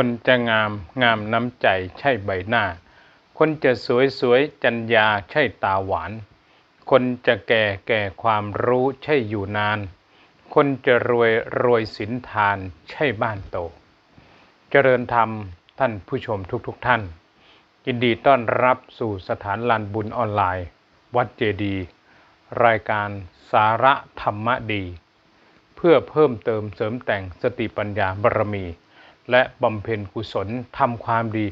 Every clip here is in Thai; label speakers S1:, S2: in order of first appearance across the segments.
S1: คนจะงามงามน้ำใจใช่ใบหน้า คนจะสวยสวยจัญญาใช่ตาหวาน คนจะแก่แก่ความรู้ใช่อยู่นาน คนจะรวยรวยสินทานใช่บ้านโต เจริญธรรมท่านผู้ชมทุกๆทท่าน ยินดีต้อนรับสู่สถานลานบุญออนไลน์ วัดเจดีย์รายการสาระธรรมดี เพื่อเพิ่มเติมเสริมแต่งสติปัญญาบารมี และบำเพ็ญกุศลทำความดี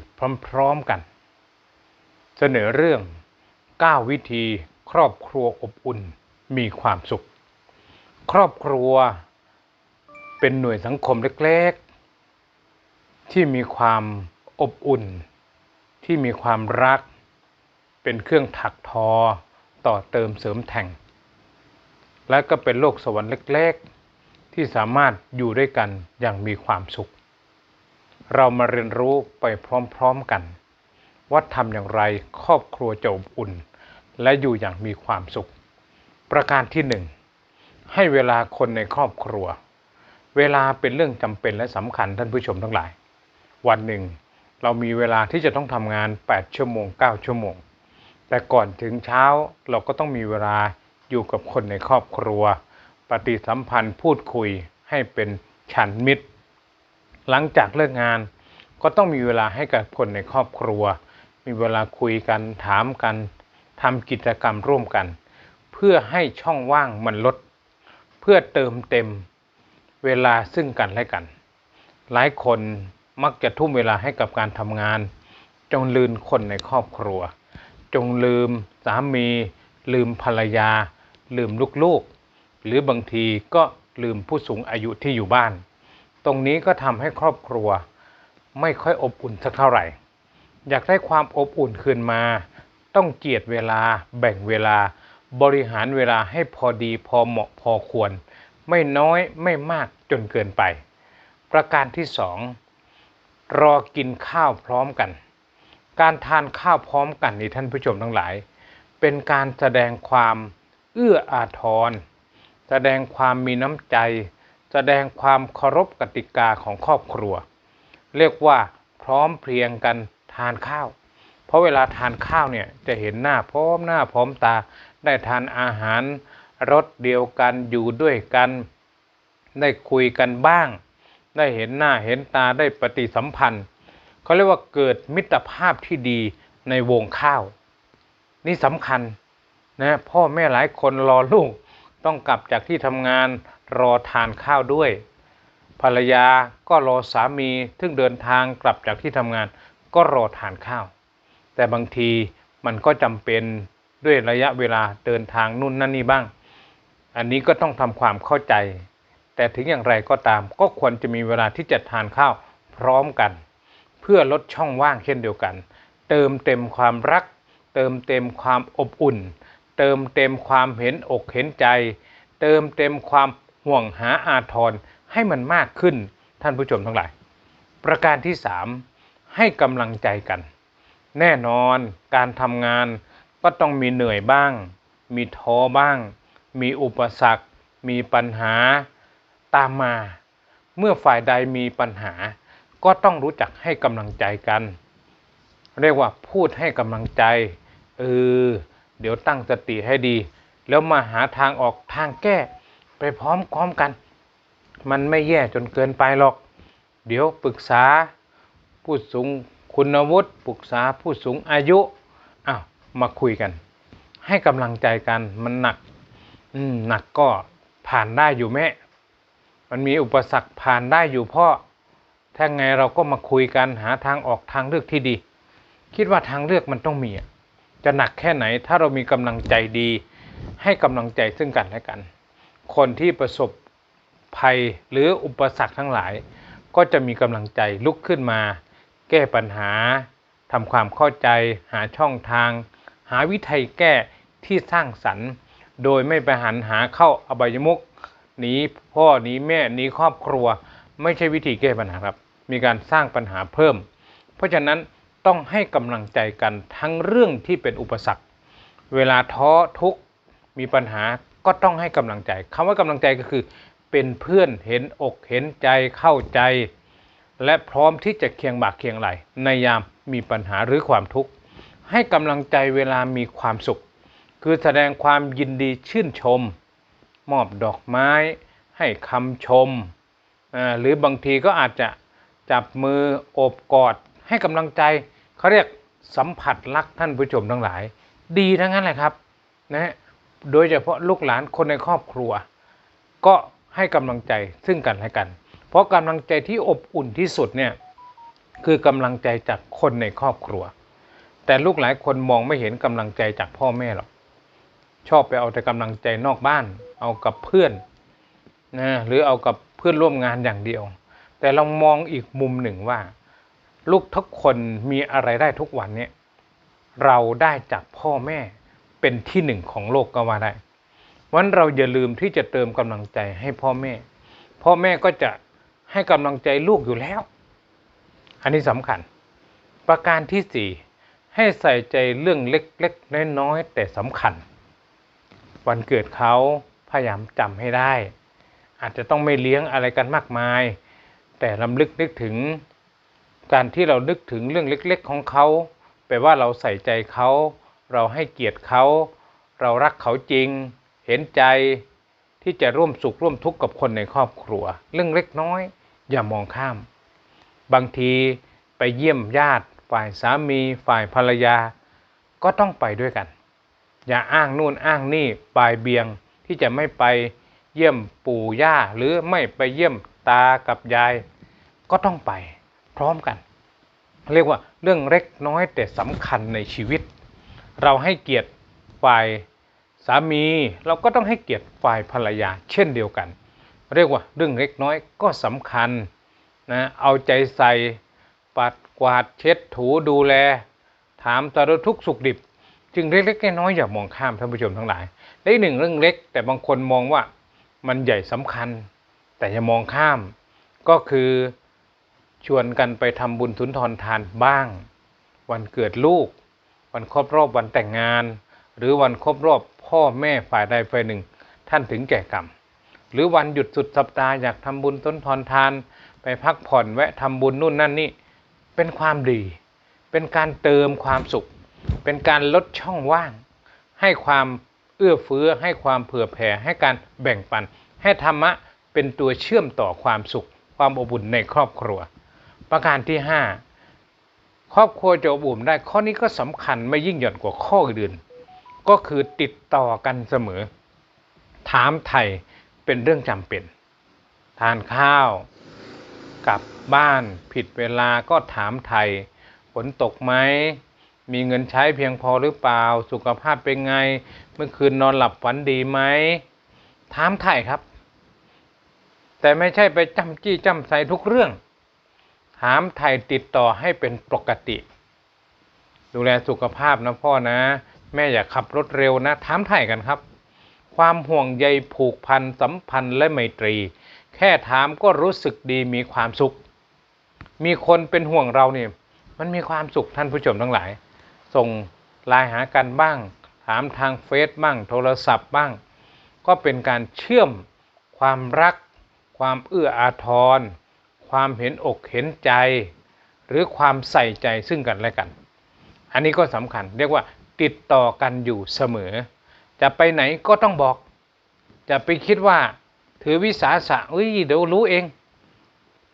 S1: พร้อมๆกัน เสนอเรื่อง 9 วิธีครอบครัวอบอุ่นมีความสุข ครอบครัวเป็นหน่วยสังคมเล็กๆ ที่มีความอบอุ่น ที่มีความรัก เป็นเครื่องถักทอต่อเติมเสริมแต่ง และก็เป็นโลกสวรรค์เล็ก ๆ ที่สามารถอยู่ด้วยกันอย่างมีความสุข เรามาเรียนรู้ไปพร้อมๆกัน ว่าทำอย่างไรครอบครัวจะอบอุ่น และอยู่อย่างมีความสุข ประการที่หนึ่งให้เวลาคนในครอบครัว เวลาเป็นเรื่องจำเป็นและสำคัญท่านผู้ชมทั้งหลาย วันหนึ่ง เรามีเวลาที่จะต้องทำงาน 8 ชั่วโมง 9 ชั่วโมง แต่ก่อนถึงเช้าเราก็ต้องมีเวลาอยู่กับคนในครอบครัว ปฏิสัมพันธ์พูดคุยให้เป็นฉันมิตร หลังจากเลิกงาน ก็ต้องมีเวลาให้กับคนในครอบครัว มีเวลาคุยกันถามกันทำกิจกรรมร่วมกัน เพื่อให้ช่องว่างมันลด เพื่อเติมเต็มเวลาซึ่งกันและกัน หลายคนมักจะทุ่มเวลาให้กับการทำงาน จงลืมคนในครอบครัว จงลืมสามี ลืมภรรยา ลืมลูกๆ หรือบางทีก็ลืมผู้สูงอายุที่อยู่บ้าน ตรงนี้ก็ทำให้ครอบครัว ไม่ค่อยอบอุ่นสักเท่าไหร่ อยากได้ความอบอุ่นคืนมา ต้องเจียดเวลา แบ่งเวลา บริหารเวลาให้พอดีพอเหมาะพอควร ไม่น้อยไม่มากจนเกินไป ประการที่สองรอกินข้าวพร้อมกัน การทานข้าวพร้อมกันนี่ท่านผู้ชมทั้งหลาย เป็นการแสดงความเอื้ออาทร แสดงความมีน้ำใจ แสดงความเคารพกติกาของครอบครัว เรียกว่าพร้อมเพรียงกันทานข้าว เพราะเวลาทานข้าวเนี่ยจะเห็นหน้าพร้อมหน้าพร้อมตาได้ทานอาหารรสเดียวกันอยู่ด้วยกัน ได้คุยกันบ้าง ได้เห็นหน้าเห็นตาได้ปฏิสัมพันธ์เขาเรียกว่าเกิดมิตรภาพที่ดีในวงข้าว นี่สำคัญนะพ่อแม่หลายคนรอลูกต้องกลับจากที่ทำงาน รอทานข้าวด้วย ภรรยาก็รอสามีซึ่งเดินทางกลับจากที่ทำงาน ก็รอทานข้าว แต่บางทีมันก็จำเป็นด้วยระยะเวลาเดินทางนู่นนั่นนี่บ้าง อันนี้ก็ต้องทำความเข้าใจ แต่ถึงอย่างไรก็ตาม ก็ควรจะมีเวลาที่จะทานข้าวพร้อมกัน เพื่อลดช่องว่างเช่นเดียวกัน เติมเต็มความรัก เติมเต็มความอบอุ่น เติมเต็มความเห็นอกเห็นใจ เติมเต็มความ ห่วงหาอาทรให้มันมากขึ้นท่านผู้ชมทั้งหลาย ประการที่สามให้กำลังใจกัน แน่นอนการทำงานก็ต้องมีเหนื่อยบ้าง มีท้อบ้าง มีอุปสรรค มีปัญหาตามมา เมื่อฝ่ายใดมีปัญหา ก็ต้องรู้จักให้กำลังใจกัน เรียกว่าพูดให้กำลังใจเออเดี๋ยวตั้งสติให้ดี แล้วมาหาทางออกทางแก้ ไปพร้อมพร้อมกัน มันไม่แย่จนเกินไปหรอก เดี๋ยวปรึกษาผู้สูงคุณวุฒิปรึกษาผู้สูงอายุอ้าวมาคุยกัน ให้กำลังใจกันมันหนัก อืมหนักก็ผ่านได้อยู่แม่มันมีอุปสรรคผ่านได้อยู่พ่อถ้าไงเราก็มาคุยกันหาทางออกทางเลือกที่ดี คิดว่าทางเลือกมันต้องมีอะจะหนักแค่ไหนถ้าเรามีกำลังใจดี ให้กำลังใจซึ่งกันและกัน คนที่ประสบภัยหรืออุปสรรคทั้งหลาย ก็จะมีกำลังใจลุกขึ้นมา แก้ปัญหาทำความเข้าใจ หาช่องทาง หาวิธีแก้ที่สร้างสรรค์ โดยไม่ไปหันหาเข้าอบายมุกหนีพ่อหนีแม่หนีครอบครัว ไม่ใช่วิธีแก้ปัญหาครับ มีการสร้างปัญหาเพิ่ม เพราะฉะนั้นต้องให้กำลังใจกันทั้งเรื่องที่เป็นอุปสรรค เวลาท้อทุกมีปัญหา ก็ต้องให้กำลังใจคำว่ากำลังใจก็คือ เป็นเพื่อนเห็นอกเห็นใจเข้าใจ และพร้อมที่จะเคียงบ่าเคียงไหลในยามมีปัญหาหรือความทุกข์ให้กำลังใจเวลามีความสุข คือแสดงความยินดีชื่นชม มอบดอกไม้ ให้คำชม หรือบางทีก็อาจจะจับมือโอบกอด ให้กำลังใจเขาเรียกสัมผัสรักท่านผู้ชมทั้งหลาย ดีทั้งนั้นแหละครับนะฮะ โดยเฉพาะลูกหลานคนในครอบครัว ก็ให้กำลังใจซึ่งกันและกัน เพราะกำลังใจที่อบอุ่นที่สุดเนี่ยคือกำลังใจจากคนในครอบครัว แต่ลูกหลายคนมองไม่เห็นกำลังใจจากพ่อแม่หรอกชอบไปเอาแต่กำลังใจนอกบ้าน เอากับเพื่อนนะหรือเอากับเพื่อนร่วมงานอย่างเดียว แต่เรามองอีกมุมหนึ่งว่า ลูกทุกคนมีอะไรได้ทุกวันเนี่ยเราได้จากพ่อแม่ เป็นที่หนึ่งของโลกก็ว่าได้วันเราอย่าลืมที่จะเติมกำลังใจให้พ่อแม่ พ่อแม่ก็จะให้กำลังใจลูกอยู่แล้ว อันนี้สำคัญ ประการที่สี่ให้ใส่ใจเรื่องเล็กๆน้อยๆแต่สำคัญ วันเกิดเขาพยายามจำให้ได้ อาจจะต้องไม่เลี้ยงอะไรกันมากมาย แต่ลำลึกนึกถึง การที่เรานึกถึงเรื่องเล็ก ๆ ของเขาแปลว่าเราใส่ใจเขา เราให้เกียรติเขา เรารักเขาจริง เห็นใจที่จะร่วมสุขร่วมทุกข์กับคนในครอบครัว เรื่องเล็กน้อย อย่ามองข้าม บางทีไปเยี่ยมญาติ ฝ่ายสามี ฝ่ายภรรยา ก็ต้องไปด้วยกัน อย่าอ้างนู่นอ้างนี่ปลายเบียงที่จะไม่ไปเยี่ยมปู่ย่าหรือไม่ไปเยี่ยมตากับยาย ก็ต้องไปพร้อมกัน เรียกว่าเรื่องเล็กน้อยแต่สำคัญในชีวิต เราให้เกียรติฝ่ายสามีเราก็ต้องให้เกียรติฝ่ายภรรยาเช่นเดียวกัน เรียกว่าเรื่องเล็กน้อยก็สำคัญนะเอาใจใส่ปัดกวาดเช็ดถูดูแล ถามสารทุกสุขดิบ จึงเล็กๆน้อยๆอย่ามองข้ามท่านผู้ชมทั้งหลายและอีกหนึ่งเรื่องเล็ก แต่บางคนมองว่ามันใหญ่สำคัญ แต่อย่ามองข้าม ก็คือชวนกันไปทำบุญสุนทรทานบ้าง วันเกิดลูก วันครบรอบวันแต่งงาน หรือวันครบรอบพ่อแม่ฝ่ายใดฝ่ายหนึ่ง ท่านถึงแก่กรรม หรือวันหยุดสุดสัปดาห์อยากทำบุญต้นทอนทาน ไปพักผ่อนแวะทำบุญนู่นนั่นนี่เป็นความดี เป็นการเติมความสุข เป็นการลดช่องว่าง ให้ความเอื้อเฟื้อให้ความเผื่อแผ่ให้การแบ่งปัน ให้ธรรมะเป็นตัวเชื่อมต่อความสุข ความอบอุ่นในครอบครัว ประการที่ 5 ครอบครัวจะอบอุ่นได้ ข้อนี้ก็สำคัญไม่ยิ่งหย่อนกว่าข้ออื่น ก็คือติดต่อกันเสมอ ถามไทยเป็นเรื่องจำเป็น ทานข้าวกลับบ้านผิดเวลาก็ถามไทยฝนตกไหมมีเงินใช้เพียงพอหรือเปล่า สุขภาพเป็นไง เมื่อคืนนอนหลับฝันดีไหม ถามไทยครับ แต่ไม่ใช่ไปจำจี้จำใส่ทุกเรื่อง ถามไทยติดต่อให้เป็นปกติ ดูแลสุขภาพนะพ่อนะ แม่อย่าขับรถเร็วนะ ถามไทยกันครับ ความห่วงใยผูกพันสัมพันธ์และไมตรี แค่ถามก็รู้สึกดีมีความสุข มีคนเป็นห่วงเราเนี่ยมันมีความสุขท่านผู้ชมทั้งหลาย ส่งไลน์หากันบ้าง ถามทางเฟซบ้าง โทรศัพท์บ้าง ก็เป็นการเชื่อมความรัก ความเอื้ออาทร ความเห็นอกเห็นใจ หรือความใส่ใจซึ่งกันและกัน อันนี้ก็สำคัญเรียกว่าติดต่อกันอยู่เสมอ จะไปไหนก็ต้องบอก จะไปคิดว่าถือวิสาสะเอ้ยเดี๋ยวรู้เอง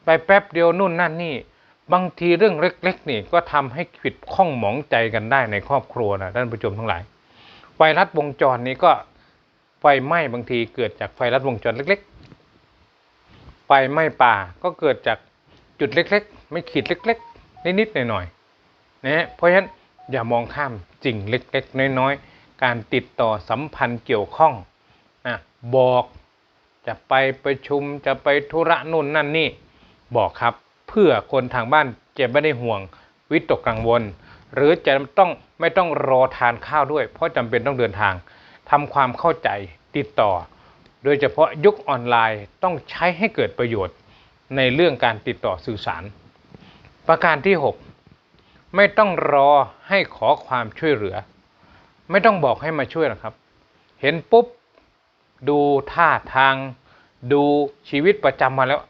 S1: ไปแป๊บเดียวนู่นนั่นนี่ บางทีเรื่องเล็กๆนี่ก็ทำให้ผิดข้องหมองใจกันได้ในครอบครัวนะท่านผู้ชมทั้งหลาย ไฟรัดวงจรนี้ก็ไฟไหม้บางทีเกิดจากไฟรัดวงจรเล็กๆ ฟไหม้ป่าก็เกิดจากจุดเล็กๆ ไม่ขีดเล็กๆ นิดๆหน่อยๆนะฮะเพราะฉะนั้นอย่ามองข้ามสิ่งเล็กๆ น้อยๆ การติดต่อสัมพันธ์เกี่ยวข้องนะบอกจะไปประชุมจะไปธุระนู่นนั่นนี่บอกครับ เพื่อคนทางบ้านจะไม่ได้ห่วงวิตกกังวล หรือจะต้องไม่ต้องรอทานข้าวด้วย เพราะจำเป็นต้องเดินทางทำความเข้าใจติดต่อ โดยเฉพาะยุคออนไลน์ต้องใช้ให้เกิดประโยชน์ในเรื่องการติดต่อสื่อสาร ประการที่ 6 ไม่ต้องรอให้ขอความช่วยเหลือ ไม่ต้องบอกให้มาช่วยหรอกครับ เห็นปุ๊บ ดูท่าทาง ดูชีวิตประจำมาแล้ว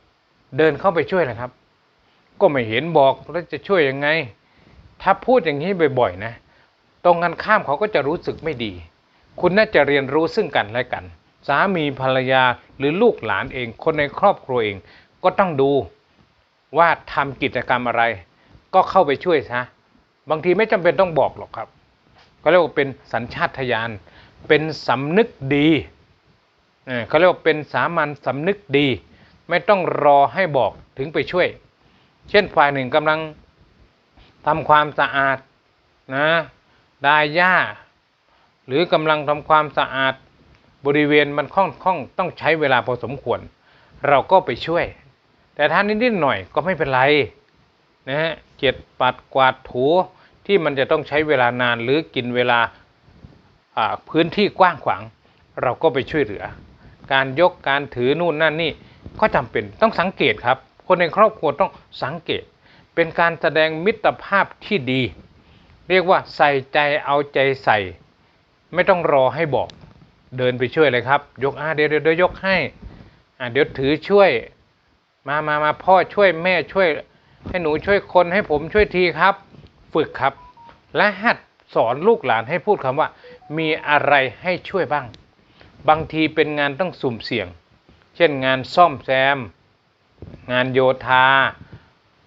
S1: เดินเข้าไปช่วยนะครับ ก็ไม่เห็นบอกแล้วจะช่วยยังไง ถ้าพูดอย่างนี้บ่อยๆนะ ตรงกันข้ามเขาก็จะรู้สึกไม่ดี คุณน่าจะเรียนรู้ซึ่งกันและกัน สามีภรรยาหรือลูกหลานเอง คนในครอบครัวเอง ก็ต้องดูว่าทำกิจกรรมอะไร ก็เข้าไปช่วยซะบางทีไม่จำเป็นต้องบอกหรอกครับ ก็เรียกว่าเป็นสัญชาตญาณเป็นสำนึกดีเขาเรียกว่าเป็นสามัญสำนึกดี ไม่ต้องรอให้บอกถึงไปช่วย เช่นฝ่ายหนึ่งกำลังทำความสะอาดนะดายหญ้า หรือกำลังทำความสะอาด บริเวณมันค่อนข้างต้องใช้เวลาพอสมควร เราก็ไปช่วย แต่ถ้านิดๆหน่อยก็ไม่เป็นไรนะฮะเก็บปัดกวาดถูที่มันจะต้องใช้เวลานานหรือกินเวลาอ่าพื้นที่กว้างขวาง เราก็ไปช่วยเหลือ การยกการถือนู่นนั่นนี่ก็จำเป็นต้องสังเกตครับ คนในครอบครัวต้องสังเกต เป็นการแสดงมิตรภาพที่ดี เรียกว่าใส่ใจเอาใจใส่ ไม่ต้องรอให้บอก เดินไปช่วยเลยครับ ยกอ่าเดี๋ยวเดี๋ยวยกให้อ่าเดี๋ยวถือช่วย มามามาพ่อช่วยแม่ช่วย ให้หนูช่วยคนให้ผมช่วยทีครับ ฝึกครับ และหัดสอนลูกหลานให้พูดคำว่า มีอะไรให้ช่วยบ้าง บางทีเป็นงานต้องสุ่มเสี่ยง เช่นงานซ่อมแซม งานโยธา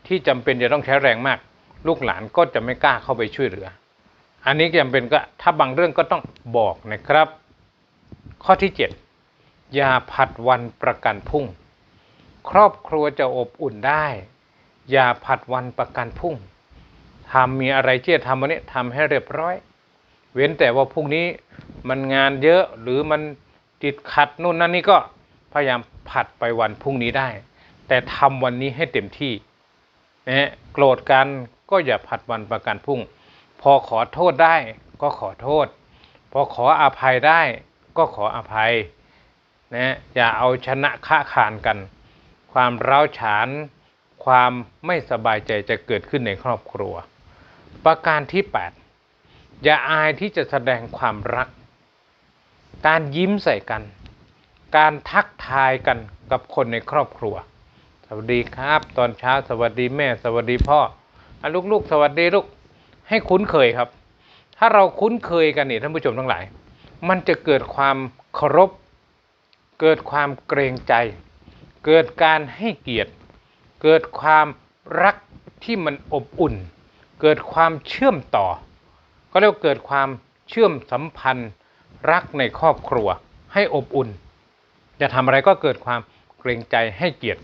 S1: ที่จำเป็นจะต้องใช้แรงมาก ลูกหลานก็จะไม่กล้าเข้าไปช่วยเหลือ อันนี้จำเป็นก็ถ้าบางเรื่องก็ต้องบอกนะครับ ข้อที่ 7 อย่าผัดวันประกันพรุ่ง ครอบครัวจะอบอุ่นได้ อย่าผัดวันประกันพรุ่งทำมีอะไรที่จะทำวันนี้ทำให้เรียบร้อย เว้นแต่ว่าพรุ่งนี้มันงานเยอะหรือมันติดขัดนู่นนั่นนี่ก็พยายามผัดไปวันพรุ่งนี้ได้ แต่ทำวันนี้ให้เต็มที่นะโกรธกันก็อย่าผัดวันประกันพรุ่ง พอขอโทษได้ก็ขอโทษ พอขออภัยได้ ก็ขออภัยนะอย่าเอาชนะค้าขานกัน ความร้าวฉานความไม่สบายใจจะเกิดขึ้นในครอบครัว ประการที่ 8 อย่าอายที่จะแสดงความรัก การยิ้มใส่กัน การทักทายกันกับคนในครอบครัว สวัสดีครับ ตอนเช้าสวัสดีแม่ สวัสดีพ่ออลูกๆ สวัสดีลูกให้คุ้นเคยครับ ถ้าเราคุ้นเคยกันนี่ท่านผู้ชมทั้งหลาย มันจะเกิดความเคารพ เกิดความเกรงใจ เกิดการให้เกียรติ เกิดความรักที่มันอบอุ่น เกิดความเชื่อมต่อ ก็เรียกเกิดความเชื่อมสัมพันธ์ รักในครอบครัว ให้อบอุ่น จะทำอะไรก็เกิดความเกรงใจให้เกียรติ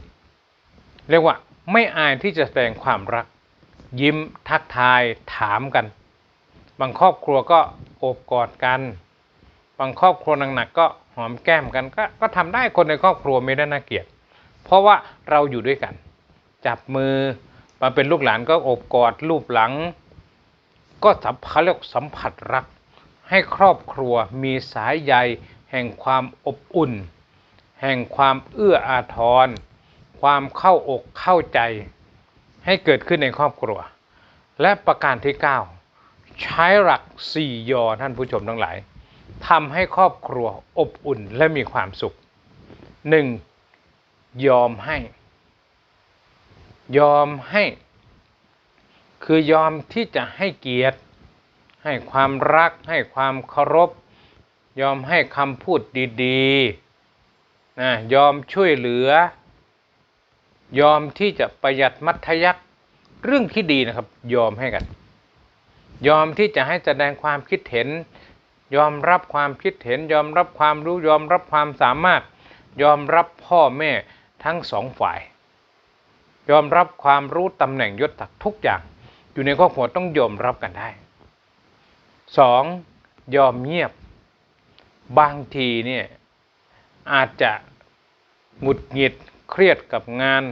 S1: เรียกว่าไม่อายที่จะแสดงความรัก ยิ้มทักทายถามกัน บางครอบครัวก็โอบกอดกัน บางครอบครัวหนักๆก็หอมแก้มกันก็ก็ทำได้คนในครอบครัวไม่ได้น่าเกลียด เพราะว่าเราอยู่ด้วยกัน จับมือมาเป็นลูกหลานก็โอบกอดรูปหลัง ก็สัมเขาเรียกสัมผัสรัก ให้ครอบครัวมีสายใยแห่งความอบอุ่น แห่งความเอื้ออาทร ความเข้าอกเข้าใจ ให้เกิดขึ้นในครอบครัว และประการที่ 9 ใช้หลัก 4 ยอท่านผู้ชมทั้งหลาย ทำให้ครอบครัวอบอุ่นและมีความสุข 1. ยอมให้ ยอมให้ คือยอมที่จะให้เกียรติ ให้ความรัก ให้ความเคารพ ยอมให้คำพูดดีๆนะยอมช่วยเหลือ ยอมที่จะประหยัดมัธยัติเรื่องที่ดีนะครับ ยอมให้กัน ยอมที่จะให้แสดงความคิดเห็น ยอมรับความคิดเห็นยอมรับความรู้ยอมรับความสามารถ ยอมรับพ่อแม่ทั้งสองฝ่าย ยอมรับความรู้ตำแหน่งยศศักทุกอย่าง อยู่ในครอบครัวต้องยอมรับกันได้สองยอมเงียบบางทีเนี่ยอาจจะหงุดหงิดเครียดกับงาน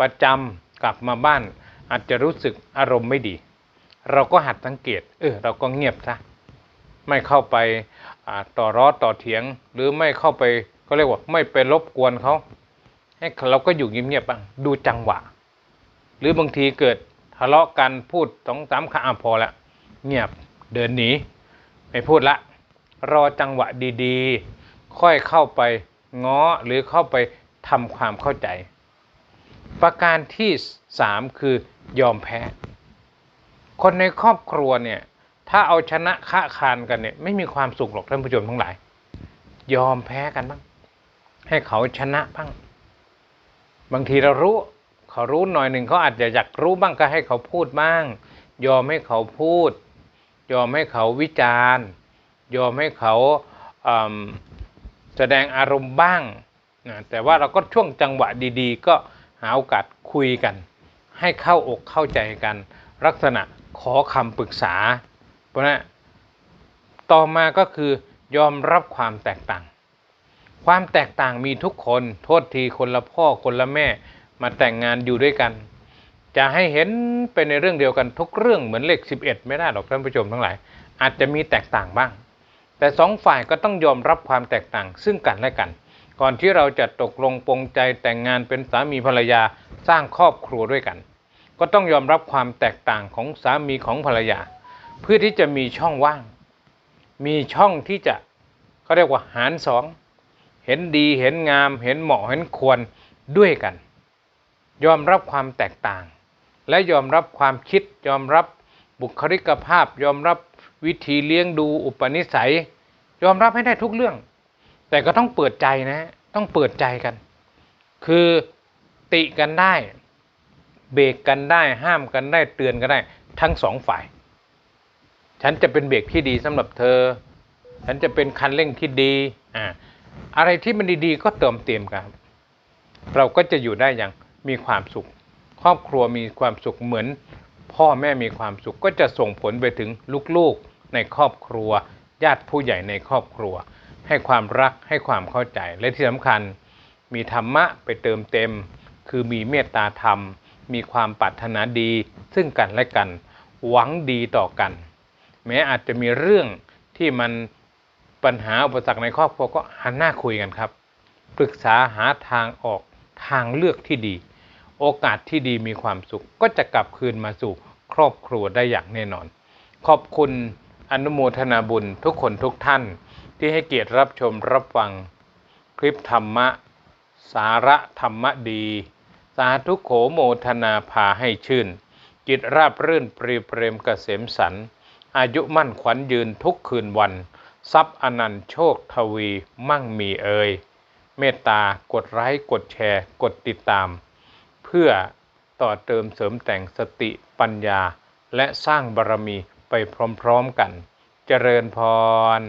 S1: ประจำกลับมาบ้าน อาจจะรู้สึกอารมณ์ไม่ดี เราก็หัดสังเกต เออเราก็เงียบซะ ไม่เข้าไปต่อร้อต่อเถียง หรือไม่เข้าไปก็เรียกว่าไม่ไปรบกวนเขาให้เราก็อยู่เงียบๆบ้างดูจังหวะ หรือบางทีเกิดทะเลาะกันพูดสองสามคำพอละเงียบเดินหนีไม่พูดละ รอจังหวะดีๆ ค่อยเข้าไปง้อหรือเข้าไปทำความเข้าใจ ประการที่สามคือยอมแพ้ คนในครอบครัวเนี่ย ถ้าเอาชนะค้าคานกันเนี่ย ไม่มีความสุขหรอกท่านผู้ชมทั้งหลาย ยอมแพ้กันบ้าง ให้เขาชนะบ้าง บางทีเรารู้ เขารู้หน่อยหนึ่งเขาอาจจะอยากรู้บ้างก็ให้เขาพูดบ้าง ยอมให้เขาพูด ยอมให้เขาวิจารณ์ ยอมให้เขาแสดงอารมณ์บ้างนะแต่ว่าเราก็ช่วงจังหวะดีๆ ก็หาโอกาสคุยกัน ให้เข้าอกเข้าใจกัน ลักษณะขอคำปรึกษา เพราะฉะนั้นต่อมาก็คือยอมรับความแตกต่าง ความแตกต่างมีทุกคนโทษทีคนละพ่อคนละแม่มาแต่งงานอยู่ด้วยกัน จะให้เห็นเป็นในเรื่องเดียวกันทุกเรื่องเหมือนเลข 11 ไม่ได้หรอกท่านผู้ชมทั้งหลาย อาจจะมีแตกต่างบ้าง แต่สองฝ่ายก็ต้องยอมรับความแตกต่างซึ่งกันและกัน ก่อนที่เราจะตกลงปรงใจแต่งงานเป็นสามีภรรยาสร้างครอบครัวด้วยกัน ก็ต้องยอมรับความแตกต่างของสามีของภรรยา เพื่อที่จะมีช่องว่าง มีช่องที่จะเขาเรียกว่าหารสองเห็นดีเห็นงาม เห็นเหมาะเห็นควรด้วยกัน ยอมรับความแตกต่าง และยอมรับความคิด ยอมรับบุคลิกภาพ ยอมรับวิธีเลี้ยงดูอุปนิสัย ยอมรับให้ได้ทุกเรื่อง แต่ก็ต้องเปิดใจนะต้องเปิดใจกัน คือติกันได้ เบรกกันได้ห้ามกันได้เตือนกันได้ทั้งสองฝ่าย ฉันจะเป็นเบรกที่ดีสำหรับเธอ ฉันจะเป็นคันเร่งที่ดีอ่าอะไรที่มันดีๆ ก็เติมเต็มกันเราก็จะอยู่ได้อย่างมีความสุข ครอบครัวมีความสุขเหมือน พ่อแม่มีความสุขก็จะส่งผลไปถึงลูกๆในครอบครัว ญาติผู้ใหญ่ในครอบครัว ให้ความรักให้ความเข้าใจและที่สำคัญ มีธรรมะไปเติมเต็ม คือมีเมตตาธรรม มีความปรารถนาดี ซึ่งกันและกัน หวังดีต่อกัน แม้อาจจะมีเรื่องที่มันปัญหาอุปสรรคในครอบครัวก็หันหน้าคุยกันครับ ปรึกษาหาทางออกทางเลือกที่ดี โอกาสที่ดีมีความสุข ก็จะกลับคืนมาสู่ครอบครัวได้อย่างแน่นอน ขอบคุณอนุโมทนาบุญทุกคนทุกท่าน ที่ให้เกียรติรับชมรับฟังคลิปธรรมะ สาระธรรมะดี สาธุโขโมทนาพาให้ชื่น จิตราบรื่นปรีเปรมเกษมสัน อายุมั่นขวัญยืนทุกคืนวัน ทรัพย์อนันต์โชคทวีมั่งมีเอ่ยเมตตากดไลค์กดแชร์ กดติดตาม เพื่อต่อเติมเสริมแต่งสติปัญญา และสร้างบารมีไปพร้อมๆกัน เจริญพร